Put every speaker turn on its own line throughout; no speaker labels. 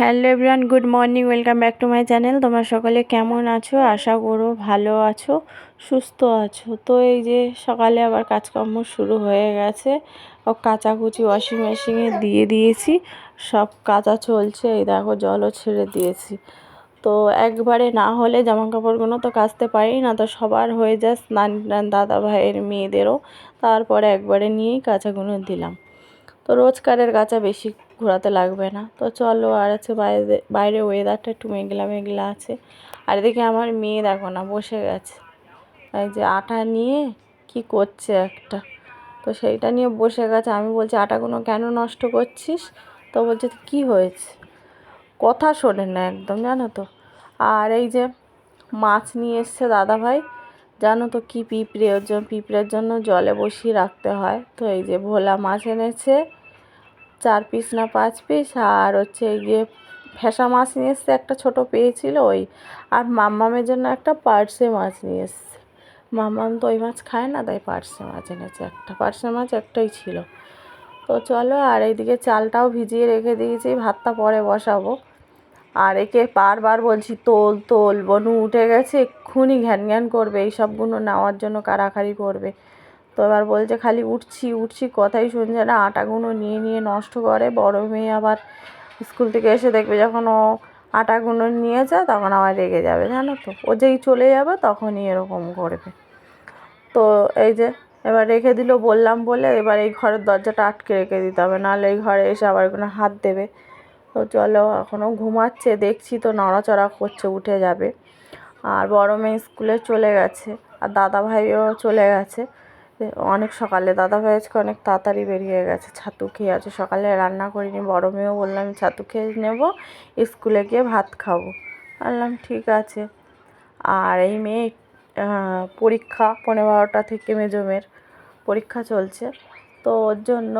Hello everyone, good morning, welcome back to my channel. তোমরা সকলে কেমন আছো? আশা করো ভালো আছো, সুস্থ আছো। তো এই যে সকালে আবার কাজকর্ম শুরু হয়ে গেছে। ও কাচাকুচি ওয়াশিং মেশিনে দিয়ে দিয়েছি। সব কাচা চলছে, এই দেখো জলও ছেড়ে দিয়েছি। তো একবারে না হলে জামা কাপড়গুলো তো কাচতে পারি না, তো সবার হয়ে যায় স্নান দাদা ভাইয়ের মেয়েদেরও। তারপরে একবারে নিয়েই কাঁচাগুলো দিলাম। তো রোজকারের কাঁচা বেশি ঘোরাতে লাগবে না। তো চলো আর আছে বাইরে বাইরে ওয়েদারটা একটু মেঘলা মেঘলা আছে। আর এদিকে আমার মেয়ে দেখো না, বসে গেছে। এই যে আটা নিয়ে কি করছে একটা। তো সেইটা নিয়ে বসে গেছে। আমি বলছি, আটাগুলো কেন নষ্ট করছিস? তো বলছে, কি হয়েছে? কথা শোনে না একদম, জানো তো। আর এই যে মাছ নিয়ে এসছে দাদা ভাই জানো তো কী পিঁপড়ে ওর জন্য পিঁপড়ের জন্য জলে বসিয়ে রাখতে হয়। তো এই যে ভোলা মাছ এনেছে। চার পিস না পাঁচ পিস আর হচ্ছে গিয়ে ফ্যাসা মাছ নিয়ে এসছে, একটা ছোটো পেয়েছিল ওই, আর মাম্মামের জন্য একটা পার্সে মাছ নিয়ে এসছে। মাম্মাম তো ওই মাছ খায় না, তাই পার্সে মাছ এনেছে, একটা পার্সে মাছ একটাই ছিল। তো চলো, আর এইদিকে চালটাও ভিজিয়ে রেখে দিয়েছি, ভাতটা পরে বসাবো। আর একে বারবার বলছি, তোল তোল, বনু, উঠে গেছে, এক্ষুনি ঘ্যান ঘ্যান করবে এই সবগুলো নেওয়ার জন্য কাড়াকাড়ি করবে। তো এবার বলছে খালি উঠছি উঠছি, কথাই শুনছে না। আটাগুলো নিয়ে নিয়ে নষ্ট করে। বড় মেয়ে আবার স্কুল থেকে এসে দেখবে যখন ও আটাগুলো নিয়ে যায় তখন আবার রেগে যাবে, জানো তো? ও যেই চলে যাবে, তখনই এরকম করবে। তো এই যে, এবার রেখে দিল বললাম বলে, এবার এই ঘরের দরজাটা আটকে রেখে দিতে হবে। নাহলে এই ঘরে এসে আবার কোনো হাত দেবে। তো চলো এখনও ঘুমাচ্ছে, দেখছি তো নড়াচড়া করছে, উঠে যাবে। আর বড় মেয়ে স্কুলে চলে গেছে, আর দাদা ভাইও চলে গেছে। অনেক সকালে দাদা আজকে অনেক তাড়াতাড়ি বেরিয়ে গেছে, ছাতু খেয়ে আছে। সকালে রান্না করিনি, বড় মেয়েও বললাম ছাতু খেয়ে নেব, স্কুলে গিয়ে ভাত খাব। বললাম, ঠিক আছে। আর এই মেয়ে পরীক্ষা পনেরো বারোটা থেকে মেজমের পরীক্ষা চলছে। তো ওর জন্য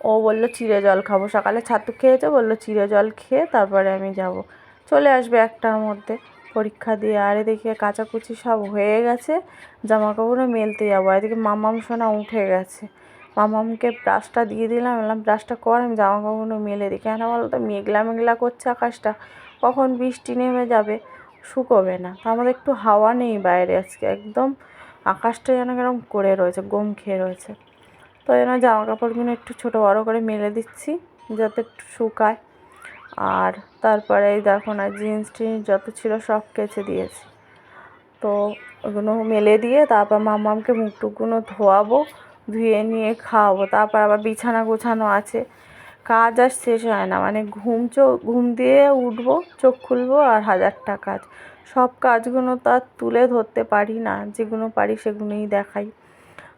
ও বলল, চিড়ে জল খাব। সকালে ছাতু খেয়েছে, বলল, চিড়ে জল খেয়ে তারপরে আমি যাব। চলে আসবে একটার মধ্যে। পরীক্ষা দিয়ে, আর এদিকে কাচাকুচি সব হয়ে গেছে জামা কাপড়ও মেলতে যাব। এদিকে মামাম সোনা উঠে গেছে। মামামকে ব্রাশটা দিয়ে দিলাম, বললাম ব্রাশটা কর, আমি জামা কাপড়গুলো মেলে দিই। কেন তো, মেঘলা মেঘলা করছে আকাশটা, কখন বৃষ্টি নেমে যাবে শুকোবে না। আমাদের একটু হাওয়া নেই বাইরে আজকে, একদম আকাশটা যেন কেরম করে রয়েছে, গম খেয়ে রয়েছে। তো এখানে জামা কাপড়গুলো একটু ছোটো বড়ো করে মেলে দিচ্ছি, যাতে একটু শুকায়। আর তারপরে এই দেখো না জিন্স টিন্স যত ছিল সব কেচে দিয়েছি। তো ওগুলো মেলে দিয়ে তারপর মাম্মামকে মুখ টুকগুলো ধোয়াবো, ধুয়ে নিয়ে খাওয়াবো। তারপর আবার বিছানা গোছানো আছে। কাজ আর শেষ হয় না মানে ঘুম চোখ ঘুম দিয়ে উঠবো, চোখ খুলবো আর হাজারটা কাজ। সব কাজগুলো তো আর তুলে ধরতে পারি না, যেগুলো পারি সেগুলোই দেখাই।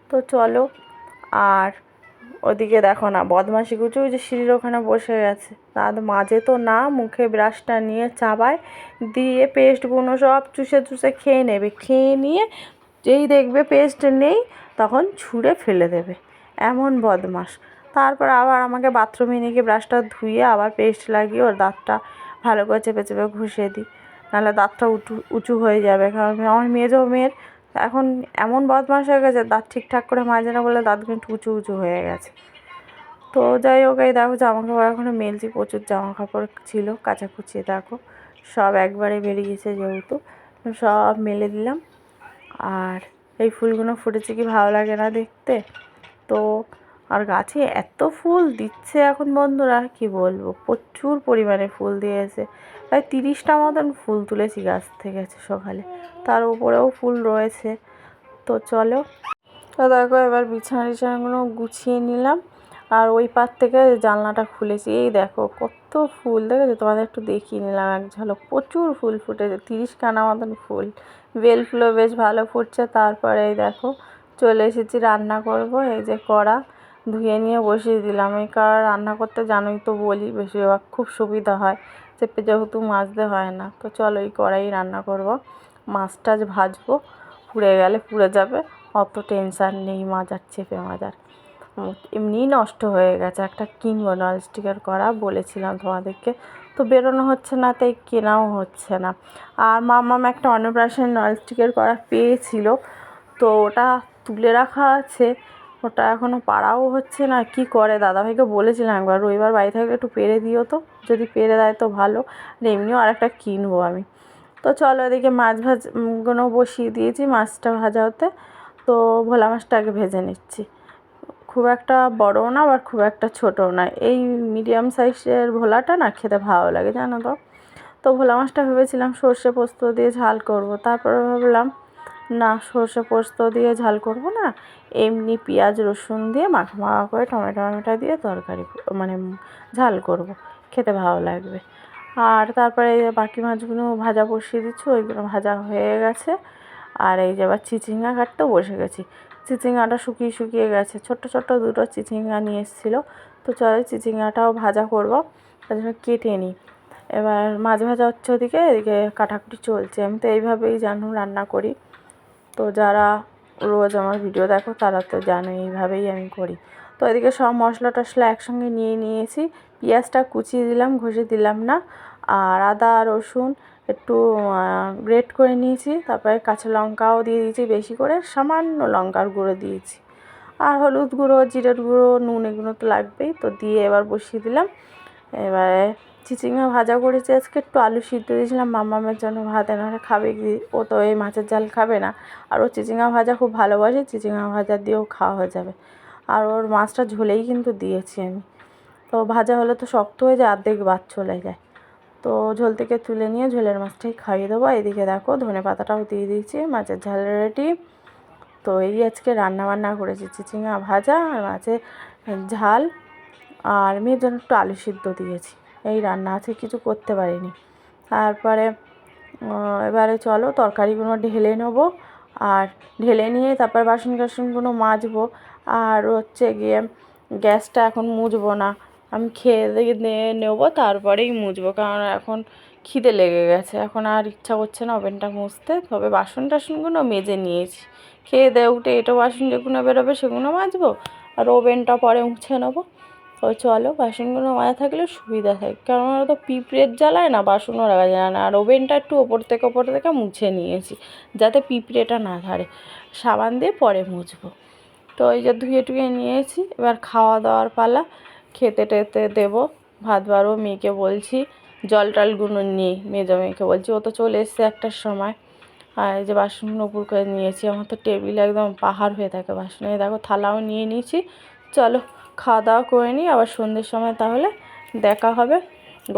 তো চলো, আর ওদিকে দেখো না, বদমাশি কুচু ওই যে সিঁড়ির ওখানে বসে গেছে। তার মাঝে তো না, মুখে ব্রাশটা নিয়ে চাবায়, দিয়ে পেস্টগুলো সব চুষে চুষে খেয়ে নেবে। খেয়ে নিয়ে যেই দেখবে পেস্ট নেই, তখন ছুঁড়ে ফেলে দেবে। এমন বদমাস তারপর আবার আমাকে বাথরুমে নিয়ে গিয়ে ব্রাশটা ধুয়ে আবার পেস্ট লাগিয়ে ওর দাঁতটা ভালো করে চেপে চেপে ঘষে দিই। নাহলে দাঁতটা উঁচু উঁচু হয়ে যাবে, কারণ আমার মেজো মেয়ের এখন এমন বদমাস হয়ে গেছে, দাঁত ঠিকঠাক করে মাজে না বলে দাঁতগুলো একটু উঁচু উঁচু হয়ে গেছে। তো যাই হোক, এই দেখো জামা কাপড় এখনও মেলছি, প্রচুর জামা কাপড় ছিল কাচাকুচি দেখো, সব একবারে বেরিয়েছে যেহেতু সব মেলে দিলাম। আর এই ফুলগুলো ফুটেছে কি ভালো লাগে না দেখতে, তো আর গাছে এত ফুল দিচ্ছে এখন বন্ধুরা, কি বলব? প্রচুর পরিমাণে ফুল দিয়েছে। প্রায় তিরিশটা মতন ফুল তুলেছি গাছ থেকে সকালে। তার উপরেও ফুল রয়েছে। তো চলো। তো দেখো, এবার বিছানা টিছানাগুলো গুছিয়ে নিলাম। আর ওই পার থেকে জানলাটা খুলেছি। এই দেখো, কত ফুল। দেখেছ? তোমাদের একটু দেখিয়ে নিলাম এক ঝলক। প্রচুর ফুল ফুটেছে তিরিশ কানা মতন ফুল। বেল ফুলও বেশ ভালো ফুটছে। তারপরে এই দেখো, চলে এসেছি রান্না করব। এই যে কড়া। ধুয়ে নিয়ে বসিয়ে দিলাম। এই কড়া রান্না করতে জানোই তো বলি, বেশিরভাগ খুব সুবিধা হয়। চেপে যেহেতু মাজতে হয় না, তো চলো এই কড়াই রান্না করব। মাছ টাছ ভাজবো, পুড়ে গেলে পুড়ে যাবে, অত টেনশান নেই মাজার, চেপে মাজার। এমনিই নষ্ট হয়ে গেছে, একটা কিনবো ননস্টিকের করা বলেছিলাম তোমাদেরকে, তো বেরোনো হচ্ছে না, তাই কেনাও হচ্ছে না। আর মামাম একটা অন্নপ্রাশন ননস্টিকের করা পেয়েছিল, তো ওটা তুলে রাখা আছে। ওটা এখনও পাড়াও হচ্ছে না কি করে? দাদাভাইকে বলেছিলাম একবার রবিবার বাড়ি থাকলে একটু পেরে দিও তো যদি পেরে দেয় তো ভালো আর এমনিও আরেকটা কিনবো আমি। তো চলো এদিকে মাছ ভাজ উম, বসিয়ে দিয়েছি মাছটা ভাজা হতে তো ভোলা মাছটা আগে ভেজে নিচ্ছি। খুব একটা বড়ও না আবার খুব একটা ছোটও না। এই মিডিয়াম সাইজের ভোলাটা না খেতে ভালো লাগে জানো তো? তো ভোলা মাছটা ভেবেছিলাম সর্ষে পোস্ত দিয়ে ঝাল করব তারপরে ভাবলাম না, সর্ষে পোস্ত দিয়ে ঝাল করব না, এমনি পেঁয়াজ, রসুন দিয়ে মাখা মাখা করে টমেটো টমেটো দিয়ে তরকারি মানে ঝাল করব, খেতে ভালো লাগবে। আর তারপরে বাকি মাছগুলো ভাজা বসিয়ে দিচ্ছি, ওইগুলো ভাজা হয়ে গেছে। আর এই যে আবার চিচিঙ্গা কাটতেও বসে গেছি। চিচিঙ্গাটা শুকিয়ে শুকিয়ে গেছে। ছোট্ট ছোট্ট দুটো চিচিঙ্গা নিয়ে এসেছিল। তো চলো চিচিঙ্গাটাও ভাজা করব, তার জন্য কেটে নিই। এবার মাছ ভাজা হচ্ছে ওদিকে, এদিকে কাটাকুটি চলছে। আমি তো এইভাবেই জানো রান্না করি। তো যারা রোজ আমার ভিডিও দেখো, তারা তো জানো এইভাবেই আমি করি। তো এদিকে সব মশলা টশলা একসঙ্গে নিয়ে নিয়েছি। পেঁয়াজটা কুচিয়ে দিলাম, ঘষে দিলাম না। আর আদা, রসুন একটু গ্রেট করে নিয়েছি। তারপরে কাঁচা লঙ্কাও দিয়ে দিয়েছি বেশি করে, সামান্য লঙ্কার গুঁড়ো দিয়েছি। আর হলুদ গুঁড়ো, জিরের গুঁড়ো, নুন এগুলো তো লাগবেই। তো দিয়ে এবার বসিয়ে দিলাম। এবারে চিচিঙ্গা ভাজা করেছি আজকে, একটু আলু সিদ্ধ দিয়েছিলাম, মামামের জন্য ভাত এনারে খাবে কি, ও তো এই মাছের ঝাল খাবে না। আর ও চিচিঙ্গা ভাজা খুব ভালোবাসে, চিচিঙ্গা ভাজা দিয়েও খাওয়া হয়ে যাবে। আর ওর মাছটা ঝোলেই কিন্তু দিয়েছি আমি। তো ভাজা হলে তো শক্ত হয়ে যায়, অর্ধেক বাদ চলে যায়। তো ঝোল থেকে তুলে নিয়ে ঝোলের মাছটাই খাইয়ে দেবো। এদিকে দেখো, ধনে পাতাটাও দিয়ে দিয়েছি, মাছের ঝাল রেডি। তো এই আজকে রান্না বান্না করেছি, চিচিঙ্গা ভাজা আর মাছের ঝাল। আর মেয়ের জন্য একটু আলু সিদ্ধ দিয়েছি। এই রান্না আছে, কিছু করতে পারিনি। তারপরে এবারে চলো তরকারিগুলো ঢেলে নেব। আর ঢেলে নিয়ে তারপর বাসন টাসনগুলো মাজবো। আর হচ্ছে গিয়ে গ্যাসটা এখন মুছবো না। আমি খেয়ে দিয়ে নেব, তারপরেই মুজবো। কারণ এখন খিদে লেগে গেছে। এখন আর ইচ্ছা করছে না ওভেনটা মুছতে। তবে বাসন টাসনগুলো মেজে নিয়েছি। খেয়ে দিয়ে উঠে এটা বাসন যেগুলো বেরোবে সেগুলো মাজবো। আর ওভেনটা পরে মুছে নেব। তো চলো, বাসনগুলো মাজা থাকলে সুবিধা থাকে কারণ ওরা তো পিঁপড়ের জ্বালায় না, বাসনও রাখা যায় না। আর ওভেনটা একটু ওপর থেকে ওপর থেকে মুছে নিয়েছি, যাতে পিঁপড়েটা না ধরে সাবান দিয়ে পরে মুছবো। তো এই যে ধুয়ে টুয়ে নিয়েছি, এবার খাওয়া দাওয়ার পালা। খেতে টেতে দেবো, ভাত বাড়বো, মেয়েকে বলছি, জল টলগুলো নিই মেজো মেয়েকে বলছি। ও তো চলে এসছে একটার সময়। আর যে বাসনগুলো উপর করে নিয়েছি, আমার তো টেবিল একদম পাহাড় হয়ে থাকে বাসনে। দেখো থালাও নিয়ে নিয়েছি। চলো খাওয়া দাওয়া করে নিই, আবার সন্ধ্যের সময় তাহলে দেখা হবে।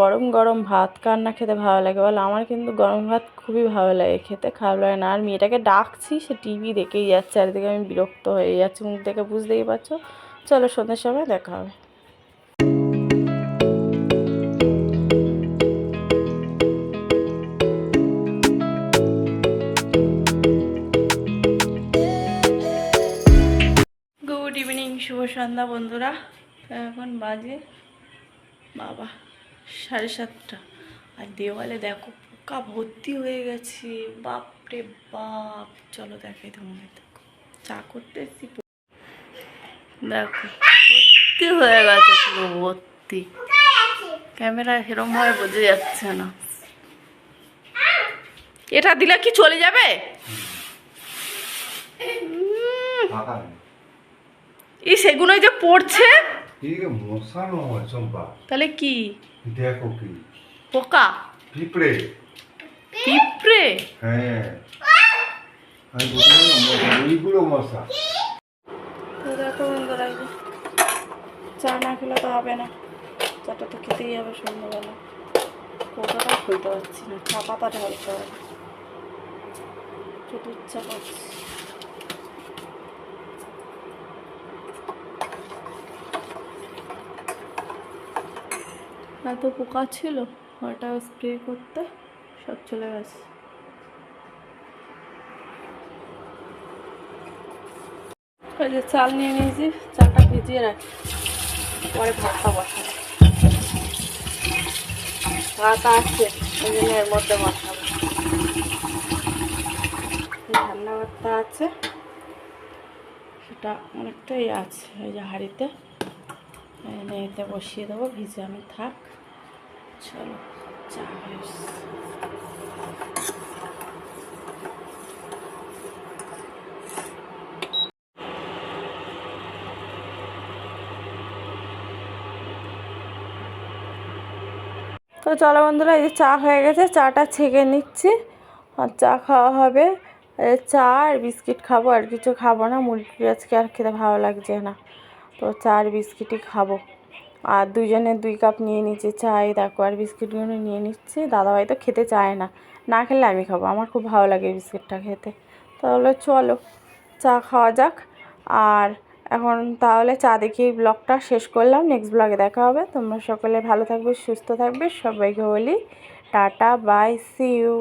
গরম গরম ভাত কান্না খেতে ভালো লাগে। বল, আমার কিন্তু গরম ভাত খুবই ভালো লাগে খেতে, খারাপ লাগে না। আর মেয়েটাকে ডাকছি, সে টিভি দেখেই যাচ্ছে, চারিদিকে আমি বিরক্ত হয়ে যাচ্ছি, মুখ দেখে বুঝতেই পারছ। চলো সন্ধ্যের সময় দেখা হবে। সন্ধ্যা বন্ধুরা এখন বাজে বাবা সাড়ে সাতটা। আর দেওয়ালে দেখো পোকা ভর্তি হয়ে গেছে। বাপরে বাপ। চলো দেখাই তোমাদের। দেখো চা করতে এসছি। দেখো ভর্তি হয়ে গেছে পুরো ভর্তি। ক্যামেরা সেরকম ভাবে বোঝা যাচ্ছে না। এটা দিলে কি চলে যাবে? এই সেগুলোই যে পড়ছে? তাহলে কি?
দেখো কি।
পোকা?
পিঁপড়ে।
পিঁপড়ে?
হ্যাঁ। ওইগুলো মশা
তো দেখো বন্ধুরা চা না খেলে তো হবে না। চাটা তো খেতেই হবে সন্ধ্যাবেলা। কৌটাটা খুলতে পারছি না চা পাতা ঢালতে হবে। খেতে ইচ্ছা করছে। এত পোকা ছিল, ওটা স্প্রে করতে সব চলে গেছে। ওই যে চাল নিয়ে নিয়েছি, চালটা ভিজিয়ে রাখি। পরে ভাতটা বসাবো ভাত আছে ওই জন্য এর মধ্যে বসাবো ঠান্ডা ভাতটা আছে, সেটা অনেকটাই আছে ওই যে হাঁড়িতে। এটা বসিয়ে দেবো ভিজানো থাক। চলো তো চলো বন্ধুরা, এই যে চা হয়ে গেছে, চাটা ছেঁকে নিচ্ছি। আর চা খাওয়া হবে। চা আর বিস্কিট খাব, আর কিছু খাব না। মুরগি আজকে আর খেতে ভালো লাগছে না। তো চা আর বিস্কিটই খাব। আর দুজনে দুই কাপ নিয়ে নিচ্ছি চা এই দেখো আর বিস্কিটগুলো নিয়ে নিচ্ছি। দাদাভাই তো খেতে চায় না না খেলে আমি খাব। আমার খুব ভালো লাগে বিস্কিটটা খেতে। তাহলে চলো, চা খাওয়া যাক। আর এখন তাহলে চা দেখি ব্লগটা শেষ করলাম। নেক্সট ব্লগে দেখা হবে। তোমরা সকলে ভালো থাকবে, সুস্থ থাকবে। সবাইকে বলি টাটা, বাই সি ইউ